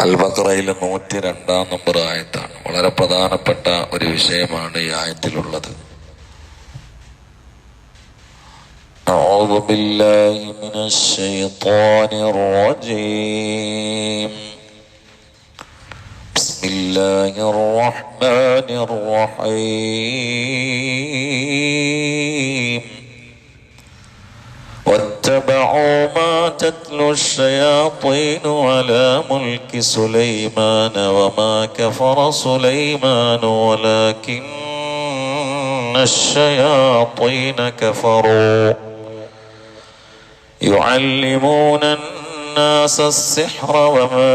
അൽബക്കറയിലെ നൂറ്റി രണ്ടാം നമ്പർ ആയത്താണ് വളരെ പ്രധാനപ്പെട്ട ഒരു വിഷയമാണ് ഈ ആയത്തിലുള്ളത് أعوذ بالله من الشيطان الرجيم بسم الله الرحمن الرحيم واتبعوا ما تتلو الشياطين على ملك سليمان وما كفر سليمان ولكن الشياطين كفروا. يعلمون الناس السحر وما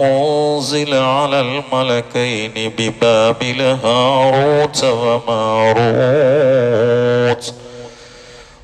أنزل على الملكين ببابل هاروت وماروت.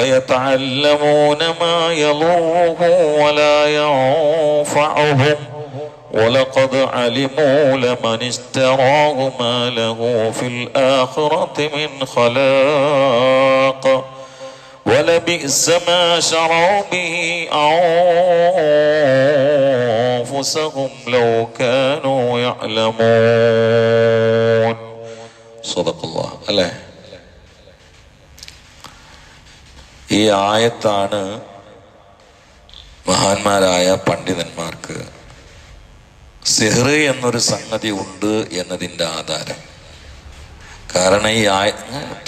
ويتعلمون ما يضره ولا ينفعهم. ولقد علموا لمن اشتراه ما له في الآخرة من خلاق. ولبئس ما شروا به أنفسهم لو كانوا يعلمون. صدق الله. عليه ഈ ആയത്താണ് മഹാന്മാരായ പണ്ഡിതന്മാർക്ക് സിഹർ എന്നൊരു സംഗതി ഉണ്ട് എന്നതിന്റെ ആധാരം. കാരണം ഈ ആയ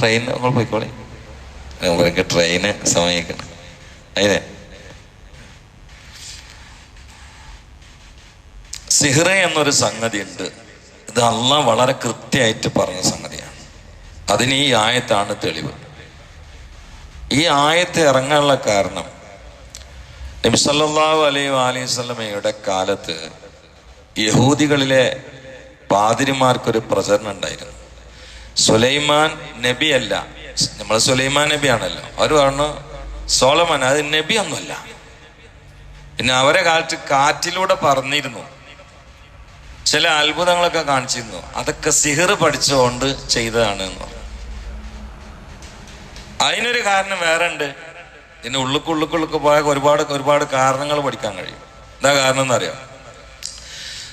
ട്രെയിൻ നമ്മൾ പോയിക്കോളെ. നമുക്ക് ട്രെയിന് സമയിക്കണം. അതിനെ സിഹർ എന്നൊരു സംഗതി ഉണ്ട്. ഇത് അല്ല വളരെ കൃത്യമായിട്ട് പറഞ്ഞ സംഗതിയാണ്. അതിന് ഈ ആയത്താണ് തെളിവ്. ഈ ആയത്ത് ഇറങ്ങാനുള്ള കാരണം നബിസല്ലാഹു അലൈ അലൈഹി കാലത്ത് യഹൂദികളിലെ പാതിരിമാർക്കൊരു പ്രചരണം ഉണ്ടായിരുന്നു. സുലൈമാൻ നബി അല്ല. നമ്മൾ സുലൈമാൻ നബി ആണല്ലോ. അവർ പറഞ്ഞു സോളമാൻ അത് നബി ഒന്നുമല്ല. പിന്നെ അവരെ കാലത്ത് കാറ്റിലൂടെ പറഞ്ഞിരുന്നു ചില അത്ഭുതങ്ങളൊക്കെ കാണിച്ചിരുന്നു. അതൊക്കെ സിഹിർ പഠിച്ചുകൊണ്ട് ചെയ്തതാണ് എന്ന് അതിനൊരു കാരണം വേറെ ഉണ്ട് ഇതിന് ഉള്ളുക്ക് പോയ ഒരുപാട് ഒരുപാട് കാരണങ്ങൾ പഠിക്കാൻ കഴിയും. എന്താ കാരണം എന്നറിയാം?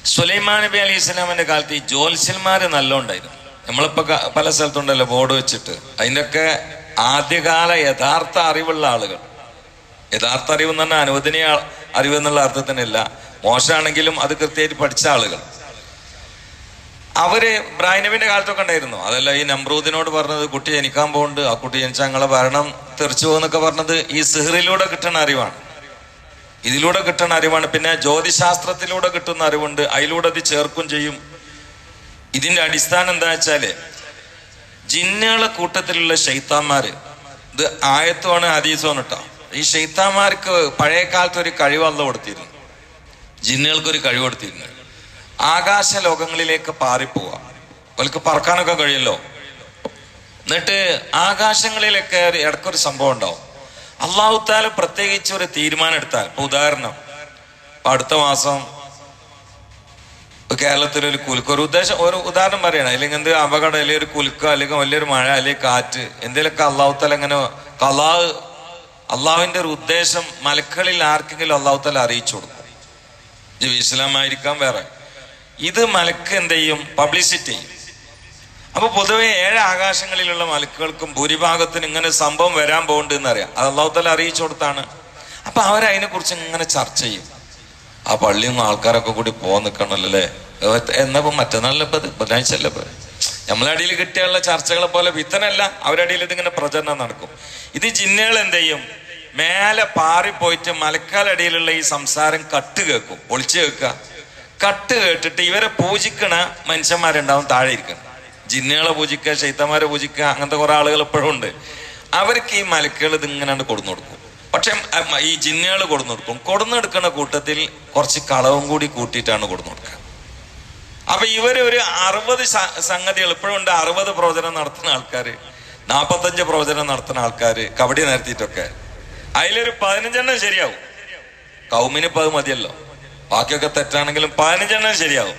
സുലൈമാൻ നബി അലി ഇസ്ലാമിന്റെ കാലത്ത് ഈ ജ്യോത്സ്യന്മാര് നല്ല ഉണ്ടായിരുന്നു നമ്മളിപ്പോ പല സ്ഥലത്തുണ്ടല്ലോ ബോർഡ് വെച്ചിട്ട്. അതിന്റെയൊക്കെ ആദ്യകാല യഥാർത്ഥ അറിവുള്ള ആളുകൾ. യഥാർത്ഥ അറിവ് എന്ന് പറഞ്ഞാൽ അനുവദനീയ അറിവ് എന്നുള്ള അർത്ഥത്തിനല്ല. മോശമാണെങ്കിലും അത് കൃത്യമായിട്ട് പഠിച്ച ആളുകൾ. അവർ ഇബ്രാഹിം നബിന്റെ കാലത്തൊക്കെ ഉണ്ടായിരുന്നു. അതല്ല ഈ നമ്രൂദിനോട് പറഞ്ഞത് കുട്ടി ജനിക്കാൻ പോകുന്നുണ്ട് ആ കുട്ടി ജനിച്ചാൽ ഞങ്ങളെ ഭരണം തെറിച്ചു പോകുന്നൊക്കെ പറഞ്ഞത് ഈ സിഹറിലൂടെ കിട്ടുന്ന അറിവാണ്. ഇതിലൂടെ കിട്ടുന്ന അറിവാണ്. പിന്നെ ജ്യോതിശാസ്ത്രത്തിലൂടെ കിട്ടുന്ന അറിവുണ്ട്. അതിലൂടെ അത് ചേർക്കും ചെയ്യും. ഇതിന്റെ അടിസ്ഥാനം എന്താ വെച്ചാൽ ജിന്നുകളെ കൂട്ടത്തിലുള്ള ഷെയ്ത്താന്മാര് ഇത് ആയത്തുമാണ് ഹദീസുമാണ് കേട്ടോ ഈ ഷെയ്ത്താന്മാർക്ക് പഴയ കാലത്ത് ഒരു കഴിവല്ല കൊടുത്തിരുന്നു ജിന്നുകൾക്ക് ഒരു കഴിവ് കൊടുത്തിരുന്നു ആകാശ ലോകങ്ങളിലേക്ക് പാറിപ്പോവാ. അവർക്ക് പറക്കാനൊക്കെ കഴിയല്ലോ. എന്നിട്ട് ആകാശങ്ങളിലൊക്കെ ഇടക്കൊരു സംഭവം ഉണ്ടാവും. അള്ളാഹുത്താല പ്രത്യേകിച്ച് ഒരു തീരുമാനം എടുത്താൽ ഉദാഹരണം അടുത്ത മാസം കേരളത്തിൽ ഒരു കുലുക്ക് ഒരു ഉദ്ദേശം ഒരു ഉദാഹരണം പറയണം അല്ലെങ്കിൽ എന്ത് അപകടം അല്ലെങ്കിൽ ഒരു കുലുക്ക അല്ലെങ്കിൽ വലിയൊരു മഴ അല്ലെങ്കിൽ കാറ്റ് എന്തെങ്കിലുമൊക്കെ അള്ളാഹുത്താല ഇങ്ങനെ കലാഹ് അള്ളാഹുവിന്റെ ഒരു ഉദ്ദേശം മലക്കളിൽ ആർക്കെങ്കിലും അള്ളാഹുത്താല അറിയിച്ചു കൊടുക്കും. ഇസ്ലാമായിരിക്കാം വേറെ. ഇത് മലക്ക് എന്ത് ചെയ്യും? പബ്ലിസിറ്റി ചെയ്യും അപ്പൊ പൊതുവെ ഏഴ് ആകാശങ്ങളിലുള്ള മലക്കുകൾക്കും ഭൂരിഭാഗത്തിന് ഇങ്ങനെ സംഭവം വരാൻ പോകുന്നുണ്ട് എന്നറിയാം അത് അള്ളാഹുത്തല അറിയിച്ചു കൊടുത്താണ്. അപ്പൊ അവരതിനെ കുറിച്ച് ഇങ്ങനെ ചർച്ച ചെയ്യും. ആ പള്ളിയിൽ നിന്ന് ആൾക്കാരൊക്കെ കൂടി പോകാൻ നിൽക്കണല്ലേ അല്ലേ എന്നപ്പോ മറ്റന്നാളിലെ ഇപ്പൊ ബുധനാഴ്ച അല്ലേ ഇപ്പൊ നമ്മളെ അടിയിൽ കിട്ടിയുള്ള ചർച്ചകളെ പോലെ വിത്തനല്ല അവരടിയിൽ ഇതിങ്ങനെ പ്രചരണം നടക്കും. ഇത് ജിന്നുകൾ എന്ത് ചെയ്യും? മേലെ പാറിപ്പോയിട്ട് മലക്കാലടിയിലുള്ള ഈ സംസാരം കട്ട് കേൾക്കും. ഒളിച്ചു കേൾക്കുക. കട്ട് കേട്ടിട്ട് ഇവരെ പൂജിക്കണ മനുഷ്യന്മാരുണ്ടാവും താഴെ ഇരിക്കണം ജിന്നുകളെ പൂജിക്കുക ശൈത്തന്മാരെ പൂജിക്കുക അങ്ങനത്തെ കുറെ ആളുകൾ ഇപ്പോഴും ഉണ്ട്. അവർക്ക് ഈ മലക്കുകൾ ഇതിങ്ങനെ കൊടുന്നു കൊടുക്കും. പക്ഷെ ഈ ജിന്നുകൾ കൊടുന്നു കൊടുക്കും. കൊടുന്നെടുക്കുന്ന കൂട്ടത്തിൽ കുറച്ച് കളവും കൂടി കൂട്ടിയിട്ടാണ് കൊടുന്നു കൊടുക്കുക. അപ്പൊ ഇവർ ഒരു അറുപത് സംഗതി ഉണ്ട് അറുപത് പ്രവചനം നടത്തുന്ന ആൾക്കാര് നാപ്പത്തഞ്ച് പ്രവചനം നടത്തുന്ന ആൾക്കാര് കബഡി നടത്തിയിട്ടൊക്കെ അതിലൊരു പതിനഞ്ചെണ്ണം ശരിയാവും. കൗമിന് ഇപ്പൊ അത് മതിയല്ലോ. ബാക്കിയൊക്കെ തെറ്റാണെങ്കിലും പതിനഞ്ചെണ്ണം ശരിയാവും.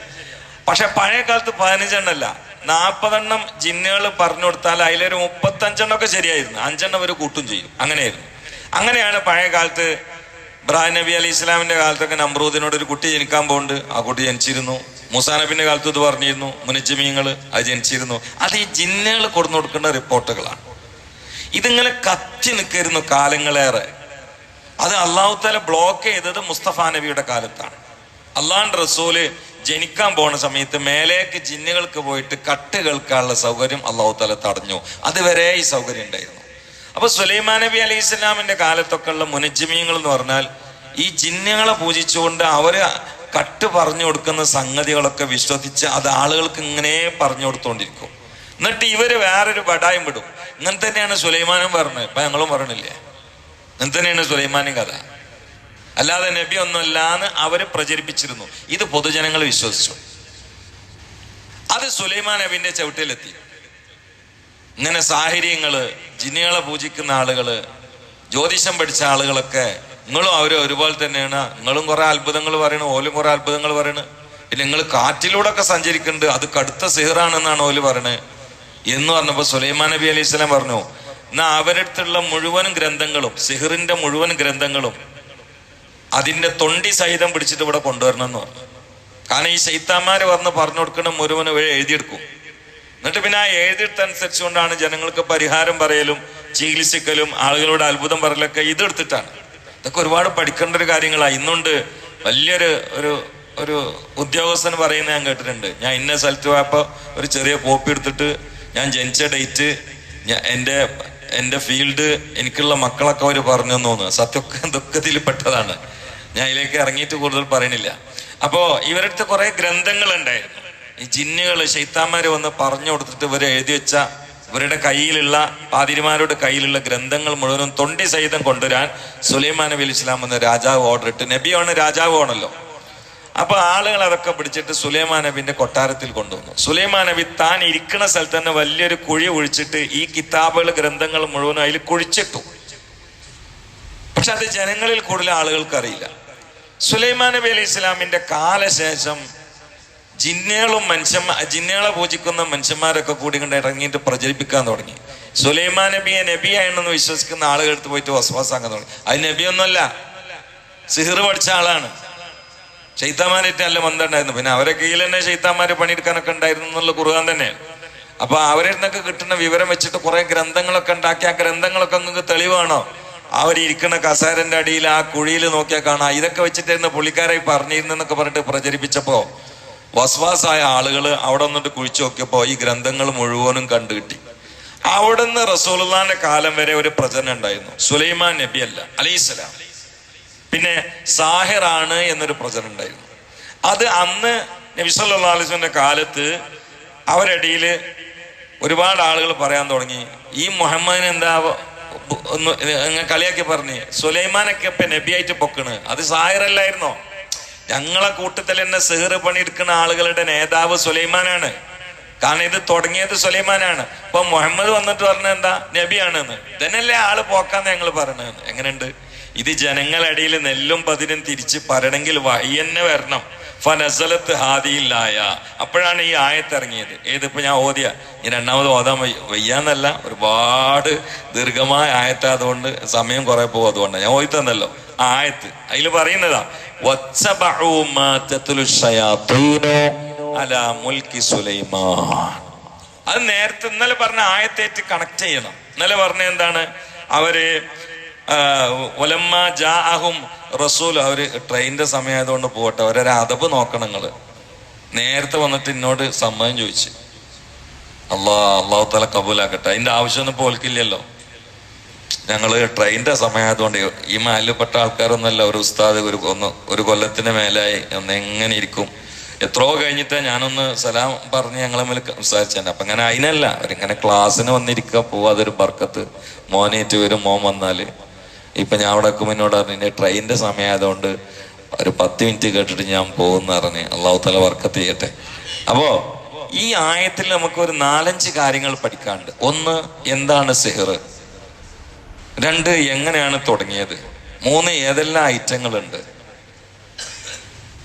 പക്ഷെ പഴയ കാലത്ത് പതിനഞ്ചെണ്ണല്ല. നാൽപ്പതെണ്ണം ജിന്നുകൾ പറഞ്ഞു കൊടുത്താൽ അതിലൊരു മുപ്പത്തഞ്ചെണ്ണം ഒക്കെ ശരിയായിരുന്നു. അഞ്ചെണ്ണം ഒരു കൂട്ടും ചെയ്യും. അങ്ങനെയായിരുന്നു. അങ്ങനെയാണ് പഴയ കാലത്ത് ഇബ്രാഹിം നബി അലി ഇസ്ലാമിന്റെ കാലത്തൊക്കെ നമ്രൂദിനോട് ഒരു കുട്ടി ജനിക്കാൻ പോകുന്നുണ്ട് ആ കുട്ടി ജനിച്ചിരുന്നു. മുസാ നബിന്റെ കാലത്ത് ഇത് പറഞ്ഞിരുന്നു. മുനിജമീങ്ങൾ അത് ജനിച്ചിരുന്നു. അത് ഈ ജിന്നുകൾ കൊടുന്നു കൊടുക്കേണ്ട റിപ്പോർട്ടുകളാണ്. ഇതിങ്ങനെ കത്തി നിൽക്കരുന്നു കാലങ്ങളേറെ. അത് അള്ളാഹുത്താല ബ്ലോക്ക് ചെയ്തത് മുസ്തഫ നബിയുടെ കാലത്താണ്. അള്ളാഹ് റസൂൽ ജനിക്കാൻ പോണ സമയത്ത് മേലേക്ക് ജിന്നുകൾക്ക് പോയിട്ട് കട്ട് കേൾക്കാനുള്ള സൗകര്യം അള്ളാഹു തല തടഞ്ഞു. അതുവരെ ഈ സൗകര്യം ഉണ്ടായിരുന്നു. അപ്പൊ സുലൈമാ നബി അലൈഹി ഇസ്ലാമിന്റെ കാലത്തൊക്കെ ഉള്ള മുനജ്ജമീങ്ങൾ എന്ന് പറഞ്ഞാൽ ഈ ജിന്നുകളെ പൂജിച്ചുകൊണ്ട് അവർ കട്ട് പറഞ്ഞു കൊടുക്കുന്ന സംഗതികളൊക്കെ വിശ്വസിച്ച് അത് ആളുകൾക്ക് ഇങ്ങനെ പറഞ്ഞു കൊടുത്തോണ്ടിരിക്കും. എന്നിട്ട് ഇവർ വേറൊരു ബടായം വിടും. ഇങ്ങനെ തന്നെയാണ് സുലൈമാനും പറഞ്ഞത്. ഇപ്പൊ ഞങ്ങളും പറഞ്ഞില്ലേ? ഇങ്ങനെ തന്നെയാണ് സുലൈമാനും കഥ. അല്ലാതെ നബി ഒന്നുമല്ലാന്ന് അവർ പ്രചരിപ്പിച്ചിരുന്നു. ഇത് പൊതുജനങ്ങൾ വിശ്വസിച്ചു. അത് സുലൈമാൻ നബിന്റെ ചവിട്ടിലെത്തി. ഇങ്ങനെ സാഹചര്യങ്ങൾ ജിന്നുകളെ പൂജിക്കുന്ന ആളുകൾ ജ്യോതിഷം പഠിച്ച ആളുകളൊക്കെ നിങ്ങളും അവരും ഒരുപോലെ തന്നെയാണ്. നിങ്ങളും കുറെ അത്ഭുതങ്ങൾ പറയണു ഓലും കുറെ അത്ഭുതങ്ങൾ പറയണു. പിന്നെ നിങ്ങൾ കാറ്റിലൂടെ ഒക്കെ സഞ്ചരിക്കുന്നുണ്ട് അത് കടുത്ത സിഹറാണെന്നാണ് ഓൽ പറയണത് എന്ന് പറഞ്ഞപ്പോ സുലൈമാൻ നബി അലൈഹി സ്വലാം പറഞ്ഞു എന്നാ അവരടുത്തുള്ള മുഴുവൻ ഗ്രന്ഥങ്ങളും സിഹറിന്റെ മുഴുവൻ ഗ്രന്ഥങ്ങളും അതിന്റെ തൊണ്ടി സഹിതം പിടിച്ചിട്ട് ഇവിടെ കൊണ്ടുവരണം എന്ന് പറഞ്ഞു. കാരണം ഈ ശൈത്താന്മാര് വന്ന് പറഞ്ഞു കൊടുക്കണം മുരുവന് വഴി എഴുതിയെടുക്കും. എന്നിട്ട് പിന്നെ ആ എഴുതിയെടുത്തനുസരിച്ചുകൊണ്ടാണ് ജനങ്ങൾക്ക് പരിഹാരം പറയലും ചികിത്സിക്കലും ആളുകളോട് അത്ഭുതം പറയലൊക്കെ ഇതെടുത്തിട്ടാണ് ഇതൊക്കെ ഒരുപാട് പഠിക്കേണ്ട ഒരു കാര്യങ്ങളാണ് ഇന്നുണ്ട് വലിയൊരു ഒരു ഒരു ഉദ്യോഗസ്ഥൻ പറയുന്നത് ഞാൻ കേട്ടിട്ടുണ്ട്. ഞാൻ ഇന്ന സ്ഥലത്ത് പോയപ്പോൾ ഒരു ചെറിയ കോപ്പി എടുത്തിട്ട് ഞാൻ ജനിച്ച ഡേറ്റ് എന്റെ എന്റെ ഫീൽഡ് എനിക്കുള്ള മക്കളൊക്കെ അവർ പറഞ്ഞു തോന്നുന്നു സത്യമൊക്കെ ദുഃഖത്തിൽ പെട്ടതാണ് ഞാൻ ഇതിലേക്ക് ഇറങ്ങിയിട്ട് കൂടുതൽ പറയണില്ല. അപ്പോ ഇവരടുത്ത് കുറെ ഗ്രന്ഥങ്ങൾ ഉണ്ടായിരുന്നു ഈ ജിന്നുകൾ ശൈത്താന്മാര് വന്ന് പറഞ്ഞു കൊടുത്തിട്ട് ഇവരെ എഴുതി വെച്ച ഇവരുടെ കയ്യിലുള്ള പാതിരിമാരുടെ കയ്യിലുള്ള ഗ്രന്ഥങ്ങൾ മുഴുവനും തൊണ്ടി സഹിതം കൊണ്ടുവരാൻ സുലൈമാൻ നബി ഇസ്ലാം എന്ന രാജാവ് ഓർഡർ ഇട്ട്. നബിയാണ് രാജാവ് ആണല്ലോ. അപ്പൊ ആളുകൾ അതൊക്കെ പിടിച്ചിട്ട് സുലൈമാൻ നബിന്റെ കൊട്ടാരത്തിൽ കൊണ്ടുവന്നു. സുലൈമാൻ നബി താൻ ഇരിക്കുന്ന സ്ഥലത്ത് തന്നെ വലിയൊരു കുഴി ഒഴിച്ചിട്ട് ഈ കിതാബുകൾ ഗ്രന്ഥങ്ങൾ മുഴുവനും അതിൽ കുഴിച്ചിട്ടു. പക്ഷെ അത് ജനങ്ങളിൽ കൂടുതൽ ആളുകൾക്ക് അറിയില്ല. സുലൈമാൻ നബി അലൈഹി ഇസ്ലാമിന്റെ കാലശേഷം ജിന്നുകളും മനുഷ്യന്മാർ ജിന്നുകളെ പൂജിക്കുന്ന മനുഷ്യന്മാരൊക്കെ കൂടി കൊണ്ട് ഇറങ്ങിയിട്ട് പ്രചരിപ്പിക്കാൻ തുടങ്ങി. സുലൈമാൻ നബിയെ നബിയാണെന്ന് വിശ്വസിക്കുന്ന ആളുകൾ എടുത്ത് പോയിട്ട് വസ്വാസാക്കാൻ തുടങ്ങി. അത് നബിയൊന്നുമല്ല സിഹിർ പഠിച്ച ആളാണ്. ചൈത്താമാരായിട്ട് നല്ല ബന്ധമുണ്ടായിരുന്നു പിന്നെ അവരെ കീഴിൽ തന്നെ ചൈത്താമാര് പണിയെടുക്കാനൊക്കെ ഉണ്ടായിരുന്നു എന്നുള്ള കുറുകാൻ തന്നെ. അപ്പൊ അവരിൽ നിന്നൊക്കെ കിട്ടുന്ന വിവരം വെച്ചിട്ട് കുറെ ഗ്രന്ഥങ്ങളൊക്കെ ഉണ്ടാക്കി. ആ ഗ്രന്ഥങ്ങളൊക്കെ നിങ്ങൾക്ക് തെളിവാണോ? അവരിയ്ക്കുന്ന കസേരന്റെ അടിയിൽ ആ കുഴിയിൽ നോക്കിയാൽ കാണാം. ഇതൊക്കെ വെച്ചിട്ടായിരുന്നു പുള്ളിക്കാരെ പറഞ്ഞിരുന്നെന്നൊക്കെ പറഞ്ഞിട്ട് പ്രചരിപ്പിച്ചപ്പോ വസ്വാസായ ആളുകൾ അവിടെ വന്നിട്ട് കുഴിച്ചു നോക്കിയപ്പോ ഈ ഗ്രന്ഥങ്ങൾ മുഴുവനും കണ്ടു കിട്ടി. അവിടുന്ന് റസൂലുള്ളാന്റെ കാലം വരെ ഒരു പ്രചരണം ഉണ്ടായിരുന്നു. സുലൈമാൻ നബി അല്ല അലൈഹിസ്സലാം പിന്നെ സാഹിറാണ് എന്നൊരു പ്രചരണം ഉണ്ടായിരുന്നു. അത് അന്ന് നബി സല്ലല്ലാഹു അലൈഹി കാലത്ത് അവരടിയിൽ ഒരുപാട് ആളുകൾ പറയാൻ തുടങ്ങി. ഈ മുഹമ്മദിന് എന്താ കളിയാക്കി പറഞ്ഞ്. സുലൈമാനൊക്കെ ഇപ്പൊ നബിയായിട്ട് പൊക്കണ്. അത് സാഹിറല്ലായിരുന്നോ? ഞങ്ങളെ കൂട്ടത്തിൽ തന്നെ സെഹറ് പണിയെടുക്കുന്ന ആളുകളുടെ നേതാവ് സുലൈമാനാണ്. കാരണം ഇത് തുടങ്ങിയത് സുലൈമാനാണ്. ഇപ്പൊ മുഹമ്മദ് വന്നിട്ട് പറഞ്ഞത് എന്താ? നബിയാണെന്ന്. ഇതന്നെയല്ലേ ആൾ പോക്കാന്ന് ഞങ്ങൾ പറഞ്ഞത് എങ്ങനെയുണ്ട്? ഇത് ജനങ്ങളടിയിൽ നെല്ലും പതിനും തിരിച്ച് പറയണമെങ്കിൽ വയ്യന്നെ വരണം. ഫനസലത്ത് ഹാദിയില്ലായ. അപ്പോഴാണ് ഈ ആയത്ത് ഇറങ്ങിയത് ഞാൻ ഓതിയ? ഞാൻ രണ്ടാമത് ഓതാൻ വയ്യ വയ്യാന്നല്ല ഒരുപാട് ദീർഘമായ ആയത്തായതുകൊണ്ട് സമയം കുറെ പോകും അതുകൊണ്ടാണ് ഞാൻ ഓതി തന്നല്ലോ ആയത്ത്. അതിൽ പറയുന്നതാ ശയാത്തീനു മുൽക്കി സുലൈമാൻ. അത് നേരത്തെ ഇന്നലെ പറഞ്ഞ ആയത്തേറ്റ് കണക്ട് ചെയ്യണം. ഇന്നലെ പറഞ്ഞ എന്താണ്? അവർ ആ, ജാ അഹും റസൂൽ അവർ ട്രെയിനിന്റെ സമയമായതുകൊണ്ട് പോകട്ടെ അവരൊരു അതപ്പ് നോക്കണം നിങ്ങൾ നേരത്തെ വന്നിട്ട് എന്നോട് സമ്മതം ചോദിച്ചു. അള്ളാ അള്ളാഹു തല കബൂലാക്കട്ടെ. അതിന്റെ ആവശ്യമൊന്നും പോൽക്കില്ലല്ലോ ഞങ്ങൾ ഞങ്ങൾ ട്രെയിനിന്റെ സമയമായതുകൊണ്ട് ഈ മാലിൽപ്പെട്ട ആൾക്കാരൊന്നുമല്ല. ഒരു ഉസ്താദ് ഒരു ഒന്ന് ഒരു കൊല്ലത്തിന് മേലായി ഒന്ന് എങ്ങനെ ഇരിക്കും. എത്രയോ കഴിഞ്ഞിട്ട് ഞാനൊന്ന് സലാം പറഞ്ഞ് ഞങ്ങളെ മേൽ സംസാരിച്ചാണ് അപ്പൊ അങ്ങനെ അതിനല്ല അവരിങ്ങനെ ക്ലാസ്സിന് വന്നിരിക്കുക പോവാ അതൊരു ബർക്കത്ത്. മോനേറ്റ് വരും മോൻ വന്നാൽ. ഇപ്പൊ ഞാൻ അവിടെ കുമ്മിനോട് പറഞ്ഞു "ഇനി ട്രെയിനിന്റെ സമയമായതുകൊണ്ട് ഒരു പത്ത് മിനിറ്റ് കേട്ടിട്ട് ഞാൻ പോകുന്ന പറഞ്ഞ്. അള്ളാഹു തല വർക്കത്ത് ചെയ്യട്ടെ. അപ്പോ ഈ ആയത്തിൽ നമുക്ക് ഒരു നാലഞ്ച് കാര്യങ്ങൾ പഠിക്കാണ്ട് ഒന്ന് എന്താണ് സിഹർ? രണ്ട് എങ്ങനെയാണ് തുടങ്ങിയത്? മൂന്ന് ഏതെല്ലാം ഐറ്റങ്ങളുണ്ട്?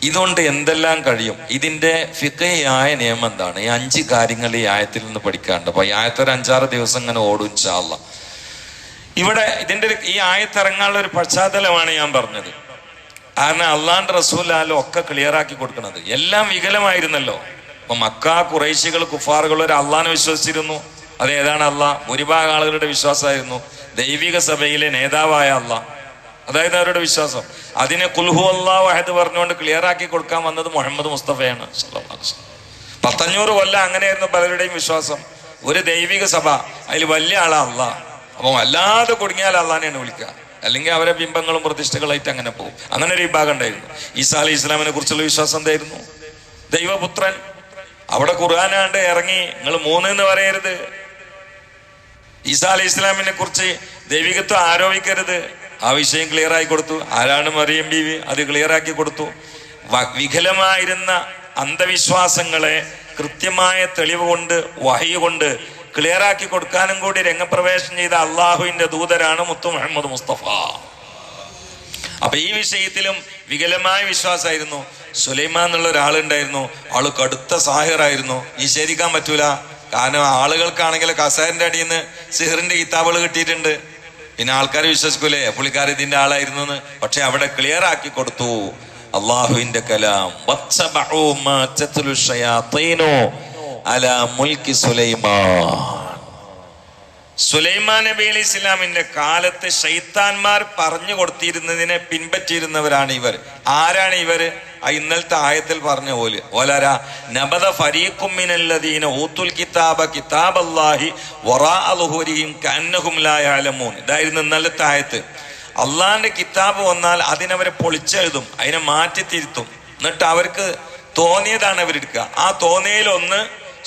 ഇതുകൊണ്ട് എന്തെല്ലാം കഴിയും? ഇതിന്റെ ഫിക്കയായ നിയമം എന്താണ്? ഈ അഞ്ച് കാര്യങ്ങൾ ഈ ആയത്തിൽ നിന്ന് പഠിക്കാറുണ്ട് അപ്പൊ ഈ ആയത്തൊരു അഞ്ചാറ് ദിവസം ഇങ്ങനെ ഓടും ചാള്ള ഇവിടെ ഇതിന്റെ ഒരു- ഈ ആയത്തിറങ്ങാനുള്ള ഒരു പശ്ചാത്തലമാണ് ഞാൻ പറഞ്ഞത്. കാരണം അള്ളാന്റെ റസൂലാലും ഒക്കെ ക്ലിയർ ആക്കി കൊടുക്കുന്നത് എല്ലാം വികലമായിരുന്നല്ലോ. അപ്പൊ മക്ക കുറേശികൾ കുഫാറുകൾ ഒരു അള്ളാനെ വിശ്വസിച്ചിരുന്നു. അത് ഏതാണ് അള്ളാഹ് ഭൂരിഭാഗം ആളുകളുടെ വിശ്വാസമായിരുന്നു. ദൈവിക സഭയിലെ നേതാവായ അള്ളാഹ് അതായത് അവരുടെ വിശ്വാസം. അതിനെ കുൽഹു അള്ളാഹ് വഹദ് പറഞ്ഞുകൊണ്ട് ക്ലിയർ ആക്കി കൊടുക്കാൻ വന്നത് മുഹമ്മദ് മുസ്തഫയാണ്. പത്തഞ്ഞൂറ് കൊല്ലം അങ്ങനെയായിരുന്നു പലരുടെയും വിശ്വാസം. ഒരു ദൈവിക സഭ അതിൽ വലിയ ആളാ അള്ളാഹ് അപ്പൊ അല്ലാതെ കുടുങ്ങിയാൽ അള്ളാഹിനെയാണ് വിളിക്കുക. അല്ലെങ്കിൽ അവരെ ബിംബങ്ങളും പ്രതിഷ്ഠകളായിട്ട് അങ്ങനെ പോകും. അങ്ങനെ ഒരു വിഭാഗം ഉണ്ടായിരുന്നു. ഈസാ അലി ഇസ്ലാമിനെ കുറിച്ചുള്ള വിശ്വാസം എന്തായിരുന്നു? ദൈവപുത്രൻ. അവിടെ ഖുർആനാണ്ട് ഇറങ്ങി നിങ്ങൾ മൂന്ന് എന്ന് പറയരുത്. ഈസാ അലി ഇസ്ലാമിനെ കുറിച്ച് ദൈവികത്വം ആരോപിക്കരുത്. ആ വിഷയം ക്ലിയർ ആയി കൊടുത്തു. ആരാണ് മറിയം ബീവി? അത് ക്ലിയർ ആക്കി കൊടുത്തു. വികലമായിരുന്ന അന്ധവിശ്വാസങ്ങളെ കൃത്യമായ തെളിവ് കൊണ്ട് കൊണ്ട് ക്ലിയർ ആക്കി കൊടുക്കാനും കൂടി രംഗപ്രവേശം ചെയ്ത അള്ളാഹുവിന്റെ ദൂതരാണ് മുത്തു മുഹമ്മദ് മുസ്തഫ. അപ്പൊ ഈ വിഷയത്തിലും വികലമായ വിശ്വാസമായിരുന്നു സുലൈമാൻ എന്നുള്ള ഒരാളുണ്ടായിരുന്നു ആൾ കടുത്ത സാഹിറായിരുന്നു. നിഷേധിക്കാൻ പറ്റൂല. കാരണം ആളുകൾക്കാണെങ്കിൽ കസാരിന്റെ അടിയിൽ നിന്ന് സിഹറിന്റെ കിതാബുകൾ കിട്ടിയിട്ടുണ്ട്. പിന്നെ ആൾക്കാർ വിശ്വസിക്കൂലേ? പുള്ളിക്കാർ ഇതിന്റെ ആളായിരുന്നു എന്ന് പക്ഷെ അവിടെ ക്ലിയർ ആക്കി കൊടുത്തു. അള്ളാഹുവിന്റെ കലാം. അലാ മുൽക്കി സുലൈമാൻ. സുലൈമാൻ നബി അലി ഇസ്ലാമിന്റെ കാലത്ത് ഷെയ്ത്താൻമാർ പറഞ്ഞു കൊടുത്തിരുന്നതിനെ പിൻപറ്റിയിരുന്നവരാണ് ഇവർ. ആരാണ് ഇവർ ഇന്നലത്തെ ആയത്തിൽ പറഞ്ഞ പോലെ. ഓലര നബദ ഫരീഖുമിനല്ലദീന ഊത്തുൽ കിതാബ കിതാബല്ലാഹി വറാ അലുഹുരിയും കന്നഹും ലാ യഅലമൂൻ ഇതായിരുന്നു ഇന്നലത്തെ ആയത്ത്. അള്ളാഹിന്റെ കിതാബ് വന്നാൽ അതിനവരെ പൊളിച്ചെഴുതും അതിനെ മാറ്റി തിരുത്തും എന്നിട്ട് അവർക്ക് തോന്നിയതാണ് അവരെടുക്കുക. ആ തോന്നിയതിലൊന്ന്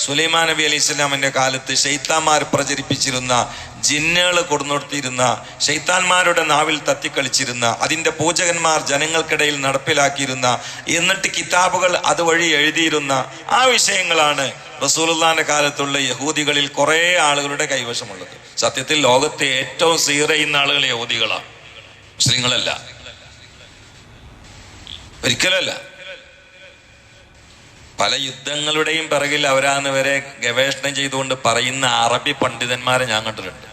സുലൈമാൻ നബി അലൈഹി ഇസ്ലാമിന്റെ കാലത്ത് ഷെയ്ത്താന്മാർ പ്രചരിപ്പിച്ചിരുന്ന ജിന്നുകൾ കൊടുന്നുകൊടുത്തിരുന്ന ഷെയ്ത്താന്മാരുടെ നാവിൽ തത്തിക്കളിച്ചിരുന്ന അതിന്റെ പൂജകന്മാർ ജനങ്ങൾക്കിടയിൽ നടപ്പിലാക്കിയിരുന്ന എന്നിട്ട് കിതാബുകൾ അതുവഴി എഴുതിയിരുന്ന ആ വിഷയങ്ങളാണ് റസൂലുള്ളാന്റെ കാലത്തുള്ള യഹൂദികളിൽ കുറേ ആളുകളുടെ കൈവശമുള്ളത്. സത്യത്തിൽ ലോകത്തെ ഏറ്റവും സീറയുന്ന ആളുകൾ യഹൂദികളാണ് മുസ്ലിങ്ങളല്ല. ഒരിക്കലല്ല പല യുദ്ധങ്ങളുടെയും പിറകിൽ അവരാന്ന് വരെ ഗവേഷണം ചെയ്തുകൊണ്ട് പറയുന്ന അറബി പണ്ഡിതന്മാരെ ഞാൻ കണ്ടിട്ടുണ്ട്.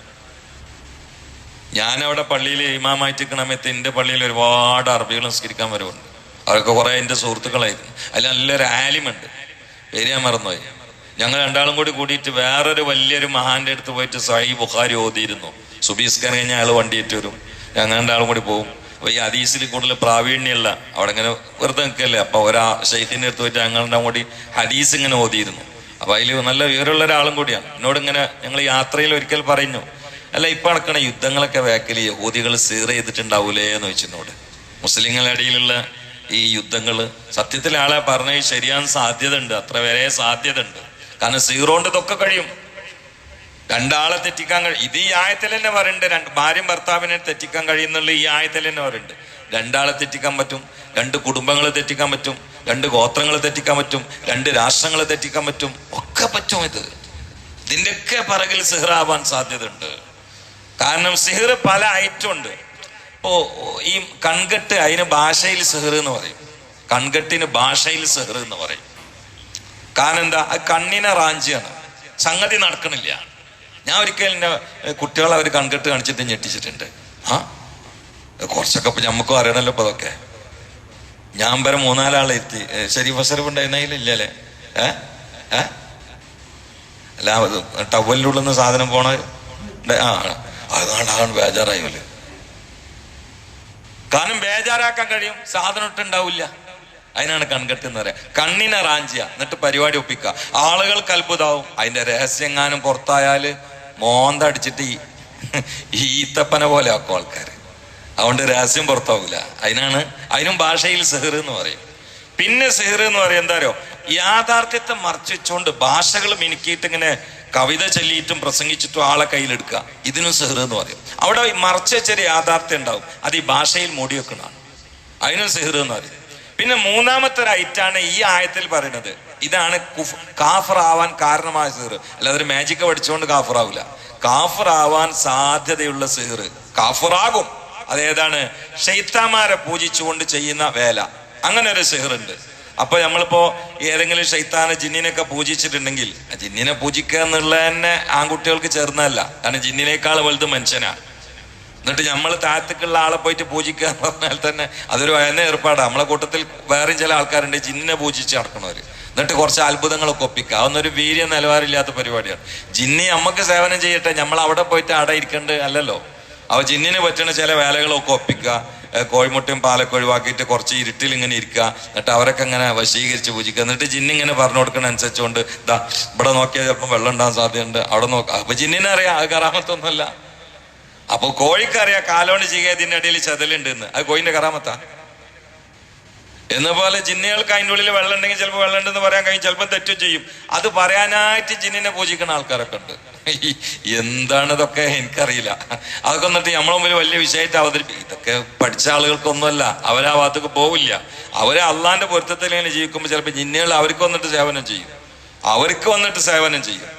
ഞാനവിടെ പള്ളിയിൽ ഇമാമായിട്ട് നിൽക്കണമയത്ത് എന്റെ പള്ളിയിൽ ഒരുപാട് അറബികൾ നിസ്കരിക്കാൻ വരുമുണ്ട് അവരൊക്കെ കുറെ എന്റെ സുഹൃത്തുക്കളായിരുന്നു. അതിൽ നല്ലൊരു ആലിമുണ്ട് പേര് ഞാൻ മറന്നുപോയി. ഞങ്ങൾ രണ്ടാളും കൂടി കൂടിയിട്ട് വേറൊരു വലിയൊരു മഹാന്റെ അടുത്ത് പോയിട്ട് സഹി ബുഖാരി ഓതിയിരുന്നു. സുബീസ്കാൻ കഴിഞ്ഞ അയാൾ വണ്ടിയിട്ട് വരും. ഞങ്ങൾ രണ്ടാളും കൂടി പോകും അപ്പൊ ഈ ഹദീസിൽ കൂടുതൽ പ്രാവീണ്യമല്ല അവിടെ ഇങ്ങനെ വെറുതെ നിൽക്കല്ലേ? അപ്പൊ ഒരാ ശൈത്യന്റെ അടുത്ത് പോയിട്ട് ഞങ്ങളുടെ കൂടി ഹദീസ് ഇങ്ങനെ ഓതിയിരുന്നു. അപ്പൊ അതിൽ നല്ല വിവരമുള്ള ഒരാളും കൂടിയാണ്. എന്നോട് ഇങ്ങനെ ഞങ്ങൾ യാത്രയിൽ ഒരിക്കൽ പറഞ്ഞു അല്ല ഇപ്പൊ നടക്കണ യുദ്ധങ്ങളൊക്കെ വേക്കൽ യഹൂദികൾ സീറ ചെയ്തിട്ടുണ്ടാവൂലേ? എന്ന് വെച്ചെന്നോട് മുസ്ലിങ്ങളുടെ ഇടയിലുള്ള ഈ യുദ്ധങ്ങൾ സത്യത്തിൽ ആളെ പറഞ്ഞ ശരിയാൻ സാധ്യത ഉണ്ട് അത്ര വരെ സാധ്യത ഉണ്ട് കാരണം സീറോണ്ട് ഇതൊക്കെ കഴിയും. രണ്ടാളെ തെറ്റിക്കാൻ കഴിയും ഇത് ഈ ആയത്തിൽ തന്നെ പറയുന്നുണ്ട് രണ്ട് ഭാര്യയും ഭർത്താവിനെ തെറ്റിക്കാൻ കഴിയുന്നുള്ള ഈ ആയത്തിൽ തന്നെ പറയുന്നുണ്ട് രണ്ടാളെ തെറ്റിക്കാൻ പറ്റും രണ്ട് കുടുംബങ്ങളെ തെറ്റിക്കാൻ പറ്റും രണ്ട് ഗോത്രങ്ങളെ തെറ്റിക്കാൻ പറ്റും രണ്ട് രാഷ്ട്രങ്ങളെ തെറ്റിക്കാൻ പറ്റും. ഒക്കെ പറ്റും ഇത്. ഇതിന്റെയൊക്കെ പിറകിൽ സിഹറാവാൻ സാധ്യതയുണ്ട്. കാരണം സിഹർ പല ഐറ്റം ഉണ്ട്. ഇപ്പോ ഈ കൺകെട്ട് അതിന് ഭാഷയിൽ സിഹർ എന്ന് പറയും. കൺകെട്ടിന് ഭാഷയിൽ സിഹർ എന്ന് പറയും. കാരണം എന്താ? അത് കണ്ണിനെ റാഞ്ചിയാണ്. സംഗതി നടക്കണില്ല. ഞാൻ ഒരിക്കൽ എന്റെ കുട്ടികളെ അവർ കൺകെട്ട് കാണിച്ചിട്ട് ഞെട്ടിച്ചിട്ടുണ്ട്. ആ? കുറച്ചൊക്കെ ഇപ്പൊ ഞമ്മക്കും അറിയണല്ലോ ഇപ്പൊ അതൊക്കെ. ഞാൻ വരെ മൂന്നാലാളെ എത്തി ഷരീഫ് അസരഫ് ഉണ്ടായിരുന്നില്ലല്ലേ ഏ? ഏ? അല്ല ടവലിലുള്ള സാധനം പോണ ആ അതാണ് അതാണ് കാരണം ബേജാറാക്കാൻ കഴിയും. സാധനം ഇട്ടുണ്ടാവില്ല അതിനാണ് കൺകെട്ട് എന്ന് പറയാം. കണ്ണിനെ റാഞ്ചിയ. എന്നിട്ട് പരിപാടി ഒപ്പിക്കുക ആളുകൾക്ക് അത്ഭുതമാവും അതിന്റെ രഹസ്യം രഹസ്യങ്ങാനും പുറത്തായാൽ മോന്തടിച്ചിട്ട് ഈ ഈത്തപ്പന പോലെ ആക്കും ആൾക്കാർ അതുകൊണ്ട് രഹസ്യം പുറത്താവില്ല അതിനാണ് അതിനും ഭാഷയിൽ സെഹർ എന്ന് പറയും. പിന്നെ സെഹർ എന്ന് പറയും എന്താരോ യാഥാർത്ഥ്യത്തെ മറച്ചുവെച്ചുകൊണ്ട് ഭാഷകൾ മിനുക്കിയിട്ട് ഇങ്ങനെ കവിത ചൊല്ലിയിട്ടും പ്രസംഗിച്ചിട്ടും ആളെ കയ്യിലെടുക്കുക. ഇതിനും സെഹർ എന്ന് പറയും. അവിടെ മറച്ചു വെച്ചൊരു യാഥാർത്ഥ്യം ഉണ്ടാവും. അത് ഈ ഭാഷയിൽ മൂടി വെക്കണതാണ് അതിനും സെഹ്റ് എന്ന് പറയും. പിന്നെ മൂന്നാമത്തെ ഐറ്റാണ് ഈ ആയത്തിൽ പറയുന്നത്. ഇതാണ് കുഫ് കാഫർ ആവാൻ കാരണമായ സിഹർ. അല്ലാതെ ഒരു മാജിക്ക് പഠിച്ചുകൊണ്ട് കാഫർ ആവാൻ സാധ്യതയുള്ള സിഹർ. കാഫറാകും. അതേതാണ് ഷെയ്ത്താമാരെ പൂജിച്ചുകൊണ്ട് ചെയ്യുന്ന വേല. അങ്ങനെ ഒരു സിഹറുണ്ട് അപ്പൊ നമ്മളിപ്പോ ഏതെങ്കിലും ഷെയ്ത്താനെ ജിന്നിനൊക്കെ പൂജിച്ചിട്ടുണ്ടെങ്കിൽ ജിന്നിനെ പൂജിക്കുക എന്നുള്ള തന്നെ ആൺകുട്ടികൾക്ക് ചേർന്നതല്ല. കാരണം ജിന്നിനേക്കാൾ വലുത് മനുഷ്യനാണ് എന്നിട്ട് നമ്മൾ താഴത്തേക്കുള്ള ആളെ പോയിട്ട് പൂജിക്കുക എന്ന് പറഞ്ഞാൽ തന്നെ അതൊരു വയന ഏർപ്പാടാണ് നമ്മളെ കൂട്ടത്തിൽ വേറെയും ചില ആൾക്കാരുണ്ട് ജിന്നിനെ പൂജിച്ച് നടക്കണവർ എന്നിട്ട് കുറച്ച് അത്ഭുതങ്ങളൊക്കെ ഒപ്പിക്കുക അതൊന്നൊരു വീര്യ നിലവാരമില്ലാത്ത പരിപാടിയാണ്. ജിന്നി നമുക്ക് സേവനം ചെയ്യട്ടെ നമ്മൾ അവിടെ പോയിട്ട് അവിടെ ഇരിക്കേണ്ട അല്ലല്ലോ. അവ ജിന്നിന് പറ്റുന്ന ചില വേലകളൊക്കെ ഒപ്പിക്കുക കോഴിമുട്ടയും പാലൊക്കെ ഒഴിവാക്കിയിട്ട് കുറച്ച് ഇരുട്ടിൽ ഇങ്ങനെ ഇരിക്കുക എന്നിട്ട് അവരൊക്കെ ഇങ്ങനെ വശീകരിച്ച് പൂജിക്കുക എന്നിട്ട് ജിന്നി ഇങ്ങനെ പറഞ്ഞു കൊടുക്കണ അനുസരിച്ചുകൊണ്ട് ദാ ഇവിടെ നോക്കിയാൽ ചിലപ്പോൾ വെള്ളം ഉണ്ടാകാൻ സാധ്യതയുണ്ട്. അവിടെ നോക്കുക അപ്പൊ ജിന്നിനെ അറിയാം അത് കറാമത്തൊന്നുമല്ല. അപ്പൊ കോഴിക്കറിയാ കാലോണ്ട് ചീകതിന്റെ അടിയിൽ ചതലുണ്ട് എന്ന് അത് കോഴിന്റെ കറാമത്താ. എന്ന പോലെ ജിന്നുകൾക്ക് അതിന്റെ ഉള്ളിൽ വെള്ളം ഉണ്ടെങ്കിൽ ചിലപ്പോൾ വെള്ളം ഉണ്ടെന്ന് പറയാൻ കഴിയും ചിലപ്പോൾ തെറ്റും ചെയ്യും. അത് പറയാനായിട്ട് ജിന്നിനെ പൂജിക്കുന്ന ആൾക്കാരൊക്കെ ഉണ്ട്. എന്താണ് ഇതൊക്കെ എനിക്കറിയില്ല. അതൊക്കെ എന്നിട്ട് നമ്മളെ മുമ്പിൽ വലിയ വിഷയമായിട്ട് അവതരിപ്പിക്കും ഇതൊക്കെ പഠിച്ച ആളുകൾക്കൊന്നുമല്ല. അവരാ ഭാഗത്തേക്ക് പോവില്ല. അവരെ അള്ളാന്റെ പൊരുത്തത്തിൽ ഇങ്ങനെ ജീവിക്കുമ്പോൾ ചിലപ്പോൾ ജിന്നുകൾ അവർക്ക് വന്നിട്ട് സേവനം ചെയ്യും. അവർക്ക് വന്നിട്ട് സേവനം ചെയ്യും.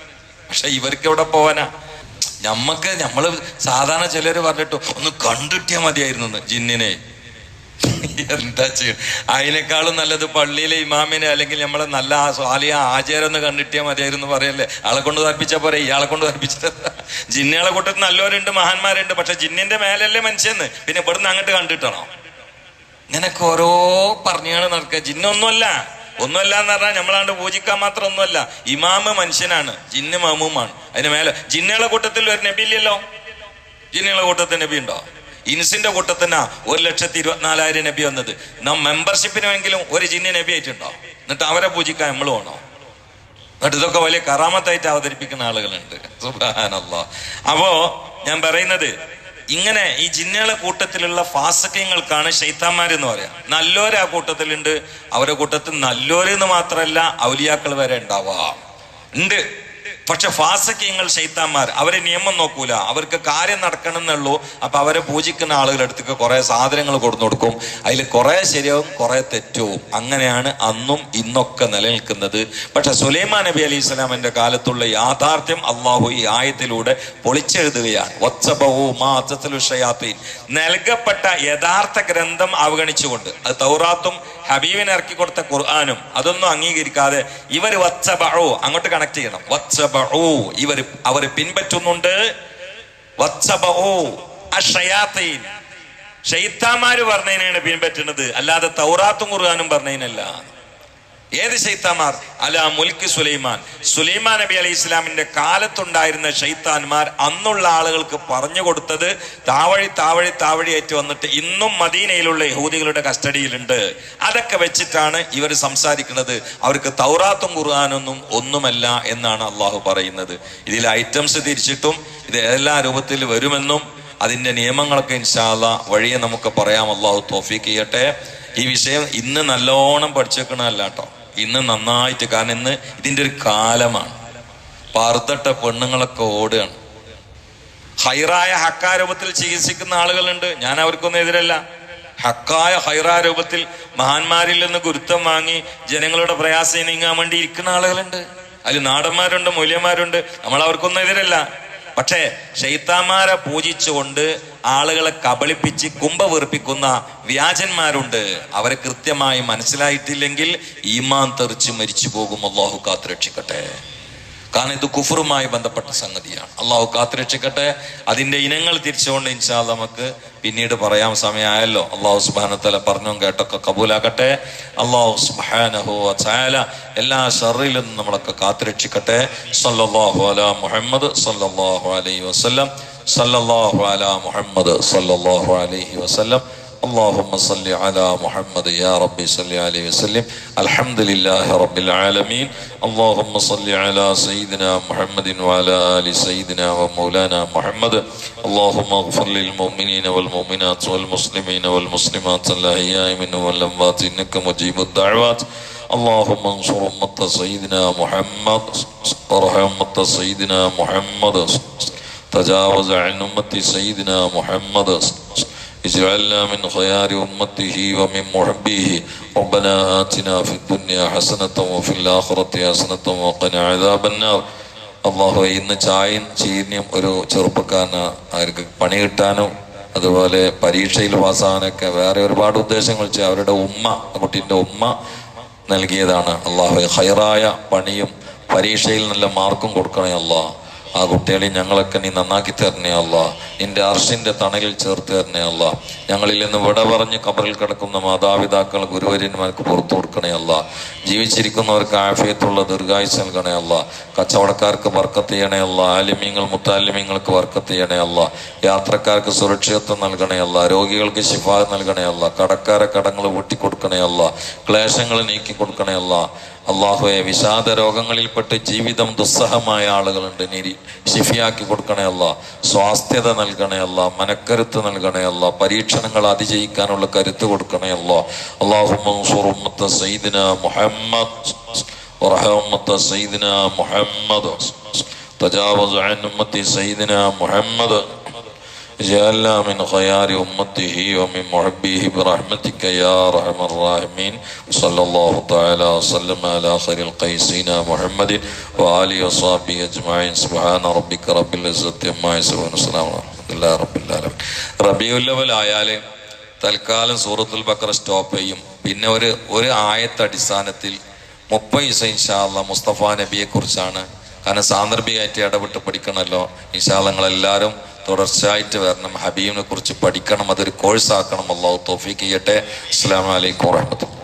പക്ഷെ ഇവർക്ക് എവിടെ പോവാനാ? ഞമ്മക്ക് നമ്മൾ സാധാരണ ചിലര് പറഞ്ഞിട്ടു ഒന്ന് കണ്ടിട്ടിയാ മതിയായിരുന്നു ജിന്നിനെ. എന്താ ചെയ്യും? അതിനേക്കാളും നല്ലത് പള്ളിയിലെ ഇമാമിനെ അല്ലെങ്കിൽ നമ്മളെ നല്ല സ്വാലിയ ആചാരം ഒന്ന് കണ്ടിട്ടിയാ മതിയായിരുന്നു പറയല്ലേ? ആളെ കൊണ്ട് തർപ്പിച്ച പോരെ ഇയാളെ കൊണ്ട് തർപ്പിച്ചത് ജിന്നുകളെ കൂട്ടത്തിൽ നല്ലവരുണ്ട് മഹാന്മാരുണ്ട് പക്ഷെ ജിന്നിന്റെ മേലല്ലേ മനുഷ്യന്ന് പിന്നെ ഇവിടുന്ന് അങ്ങോട്ട് കണ്ടിട്ടണോ? ഇങ്ങനൊക്കെ ഓരോ പറഞ്ഞാണ് നടക്കുക. ജിന്നൊന്നുമല്ല. ഒന്നുമല്ല എന്ന് പറഞ്ഞാൽ നമ്മളാണ്ട് പൂജിക്കാൻ മാത്രം ഒന്നുമല്ല. ഇമാമ് മനുഷ്യനാണ് ജിന്ന് മാമുമാണ്. അതിന് മേലെ ജിന്നുകളെ കൂട്ടത്തിൽ ഒരു നബി ഇല്ലല്ലോ? ജിന്നുകളെ കൂട്ടത്തിൽ നബി ഉണ്ടോ? ഇൻസിന്റെ കൂട്ടത്തിനാ ഒരു ലക്ഷത്തി ഇരുപത്തിനാലായിരം നബി വന്നത്. നാം മെമ്പർഷിപ്പിനുമെങ്കിലും ഒരു ജിന്ന് നബി ആയിട്ടുണ്ടോ? എന്നിട്ട് അവരെ പൂജിക്കാൻ നമ്മൾ വേണോ എന്നിട്ട് ഇതൊക്കെ വലിയ കറാമത്തായിട്ട് അവതരിപ്പിക്കുന്ന ആളുകളുണ്ട്. സുബ്ഹാനല്ലാ. അപ്പോ ഞാൻ പറയുന്നത് ഇങ്ങനെ ഈ ജിന്നുകളെ കൂട്ടത്തിലുള്ള ഫാസക്യങ്ങൾക്കാണ് ശൈത്താന്മാരെന്ന് പറയാം. നല്ലോര് ആ കൂട്ടത്തിലുണ്ട്. അവരുടെ കൂട്ടത്തിൽ നല്ലോരെന്ന് മാത്രമല്ല ഔലിയാക്കൾ വരെ ഉണ്ടാവാം. ഉണ്ട്. പക്ഷെ ഫാസക്കിങ്ങൾ ശൈത്താന്മാർ അവരെ നിയമം നോക്കൂല. അവർക്ക് കാര്യം നടക്കണം എന്നുള്ളൂ അപ്പൊ അവരെ പൂജിക്കുന്ന ആളുകളുടെ അടുത്തേക്ക് കുറെ സാധനങ്ങൾ കൊടുത്തു കൊടുക്കും. അതിൽ കുറെ ശരിയാവും കുറെ തെറ്റവും അങ്ങനെയാണ് അന്നും ഇന്നൊക്കെ നിലനിൽക്കുന്നത്. പക്ഷെ സുലൈമാൻ നബി അലി ഇസ്ലാമിന്റെ കാലത്തുള്ള യാഥാർത്ഥ്യം അള്ളാഹു ഈ ആയത്തിലൂടെ പൊളിച്ചെഴുതുകയാണ്. നൽകപ്പെട്ട യഥാർത്ഥ ഗ്രന്ഥം അവഗണിച്ചുകൊണ്ട്. അത് തൗറാത്തും ഹബീബിനെ ഇറക്കി കൊടുത്ത ഖുർആാനും അതൊന്നും അംഗീകരിക്കാതെ ഇവർ വത്സബഹു അങ്ങോട്ട് കണക്ട് ചെയ്യണം. വത്സബഹു ഇവർ അവർ പിൻപറ്റുന്നുണ്ട്. ഷെയ്ത്താമാര് പറഞ്ഞതിനാണ് പിൻപറ്റുന്നത്. അല്ലാതെ തൗറാത്തും ഖുർആാനും പറഞ്ഞതിനല്ല. ഏത് ശൈത്താന്മാർ അല മുൽക്ക് സുലൈമാൻ. സുലൈമാൻ നബി അലൈഹി ഇസ്ലാമിന്റെ കാലത്തുണ്ടായിരുന്ന ഷെയ്ത്താന്മാർ അന്നുള്ള ആളുകൾക്ക് പറഞ്ഞു കൊടുത്തത് താവഴി താവഴി താവഴി ഏറ്റ് വന്നിട്ട് ഇന്നും മദീനയിലുള്ള യഹൂദികളുടെ കസ്റ്റഡിയിലുണ്ട്. അതൊക്കെ വെച്ചിട്ടാണ് ഇവർ സംസാരിക്കുന്നത്. അവർക്ക് തൗറാത്തും ഖുർആാനൊന്നും ഒന്നുമല്ല എന്നാണ് അള്ളാഹു പറയുന്നത്. ഇതിൽ ഐറ്റംസ് തിരിച്ചിട്ടും ഇത് എല്ലാ രൂപത്തിൽ വരുമെന്നും അതിന്റെ നിയമങ്ങളൊക്കെ ഇൻഷാല്ല വഴിയെ നമുക്ക് പറയാം. അള്ളാഹു തോഫീക്ക് ചെയ്യട്ടെ. ഈ വിഷയം ഇന്ന് നല്ലോണം പഠിച്ചേക്കണല്ല കേട്ടോ ഇന്ന് നന്നായിട്ട് കാരണം ഇന്ന് ഇതിന്റെ ഒരു കാലമാണ്. പറുത്തട്ട പെണ്ണുങ്ങളൊക്കെ ഓടുകയാണ്. ഹൈറായ ഹക്കാരൂപത്തിൽ ചികിത്സിക്കുന്ന ആളുകളുണ്ട്. ഞാൻ അവർക്കൊന്നും എതിരല്ല. ഹക്കായ ഹൈറാ രൂപത്തിൽ മഹാന്മാരിൽ നിന്ന് ഗുരുത്വം വാങ്ങി ജനങ്ങളുടെ പ്രയാസം നീങ്ങാൻ വേണ്ടി ഇരിക്കുന്ന ആളുകളുണ്ട്. അതിൽ നാടന്മാരുണ്ട് മൂല്യന്മാരുണ്ട്. നമ്മൾ അവർക്കൊന്നും എതിരല്ല. പക്ഷേ ഷെയ്ത്താന്മാരെ പൂജിച്ചുകൊണ്ട് ആളുകളെ കബളിപ്പിച്ച് കുമ്പ വീർപ്പിക്കുന്ന വ്യാജന്മാരുണ്ട്. അവരെ കൃത്യമായി മനസ്സിലായിട്ടില്ലെങ്കിൽ ഈമാൻ തെറിച്ച് മരിച്ചു പോകും അള്ളാഹു കാരണം ഇത് കുഫറുമായി ബന്ധപ്പെട്ട സംഗതിയാണ്. അള്ളാഹു കാത്തുരക്ഷിക്കട്ടെ അതിന്റെ ഇനങ്ങൾ തിരിച്ചുകൊണ്ട് ഇൻഷാ നമുക്ക് പിന്നീട് പറയാൻ സമയമായല്ലോ. അള്ളാഹു സുബാനത്തല പറഞ്ഞും കേട്ടൊക്കെ കബൂലാക്കട്ടെ. അള്ളാഹു സുബാനഹു ചായാല എല്ലാ ഷറിലും നിന്നും നമ്മളൊക്കെ കാത്തുരക്ഷിക്കട്ടെ സല്ലല്ലാഹു അലാ മുഹമ്മദ് സല്ലല്ലാഹു അലൈഹി വസല്ലം. സല്ലല്ലാഹു അലാ മുഹമ്മദ് സല്ലല്ലാഹു അലൈഹി വസല്ലം. اللهم صل على محمد يا ربي صل عليه وسلم. الحمد لله رب العالمين. اللهم صل على سيدنا محمد وعلى آل سيدنا ومولانا محمد. اللهم اغفر للمؤمنين والمؤمنات والمسلمين والمسلمات الأحياء منهم والأموات إنك مجيب الدعوات. اللهم انصر أمة سيدنا محمد. ارحم أمة سيدنا محمد. تجاوز عن أمة سيدنا محمد. اجعلنا من خيار أمته ومن محبيه ربنا آتنا في الدنيا حسنة وفي الآخرة حسنة وقنا عذاب النار അള്ളാഹു ഇന്ന് ചായയും ചീനിയും ഒരു ചെറുപ്പക്കാരന് അവർക്ക് പണി കിട്ടാനും അതുപോലെ പരീക്ഷയിൽ പാസ്സാകാനൊക്കെ വേറെ ഒരുപാട് ഉദ്ദേശങ്ങൾ ചെയ്യും അവരുടെ ഉമ്മ ആ കുട്ടീൻ്റെ ഉമ്മ നൽകിയതാണ് അള്ളാഹു ഹൈറായ പണിയും പരീക്ഷയിൽ നല്ല മാർക്കും കൊടുക്കണേ അള്ളാഹ് ആ കുട്ടികളെ ഞങ്ങളൊക്കെ നീ നന്നാക്കി തരണേ അല്ല. നിന്റെ അർഷിന്റെ തണലിൽ ചേർത്ത് തരണേ അല്ല. ഞങ്ങളിൽ നിന്ന് വിട പറഞ്ഞ് കബറിൽ കിടക്കുന്ന മാതാപിതാക്കൾ ഗുരുവര്യന്മാർക്ക് പുറത്തു കൊടുക്കണേ അല്ല. ജീവിച്ചിരിക്കുന്നവർക്ക് ആഫിയത്തുള്ള ദീർഘായുസ് നൽകണേ അല്ല. കച്ചവടക്കാർക്ക് വർക്കത്ത് ചെയ്യണേ അല്ല. ആലിമ്യങ്ങൾ മുത്താലിമ്യങ്ങൾക്ക് വർക്കത്ത് ചെയ്യണേ അല്ല. യാത്രക്കാർക്ക് സുരക്ഷിതത്വം നൽകണേ അല്ല. രോഗികൾക്ക് ശിഫാ നൽകണേ അല്ല. കടക്കാരെ കടങ്ങൾ വെട്ടിക്കൊടുക്കണേ അല്ല. ക്ലേശങ്ങൾ നീക്കി കൊടുക്കണേ അല്ല. അള്ളാഹുവെ വിഷാദ രോഗങ്ങളിൽപ്പെട്ട് ജീവിതം ദുസ്സഹമായ ആളുകളുണ്ട്. നീ ഷിഫിയാക്കി കൊടുക്കണേ അല്ല സ്വാസ്ഥ്യത നൽകണേ അല്ല മനക്കരുത്ത് നൽകണേ അല്ല പരീക്ഷണങ്ങൾ അതിജയിക്കാനുള്ള കരുത്ത് കൊടുക്കണേ അല്ല അള്ളാഹു മുഹമ്മദ് മുഹമ്മദ് തജാവസ് സയ്യിദിന മുഹമ്മദ് جعلنا من خيار أمته ومن محبيه برحمتك يا أرحم الراحمين صلى الله تعالى وسلم على خير القيسين محمد وآله وصحبه أجمعين سبحان ربك رب العزة عما يصفون وسلام ورحمة الله رب العالمين റബിയുൽ ലെവൽ ആയാല് തൽക്കാലം സൂറത്തുൽ ബക്കറ സ്റ്റോപ്പ് ചെയ്യും പിന്നെ ഒരു ഒരു ആയത്ത് അടിസ്ഥാനത്തിൽ മുപ്പത് ദിവസം ഇൻഷാല്ല മുസ്തഫ നബിയെ കുറിച്ചാണ് കാരണം സാന്ദർഭികമായിട്ട് ഇടപെട്ട് പഠിക്കണമല്ലോ. നിങ്ങളെല്ലാവരും തുടർച്ചയായിട്ട് വരണം. ഹബീബിനെ കുറിച്ച് പഠിക്കണം. അതൊരു കോഴ്സ് ആക്കണം അള്ളാഹു തോഫീക്ക് ചെയ്യട്ടെ. അസ്സാം വലൈക്കും വാഹമത്തുള്ള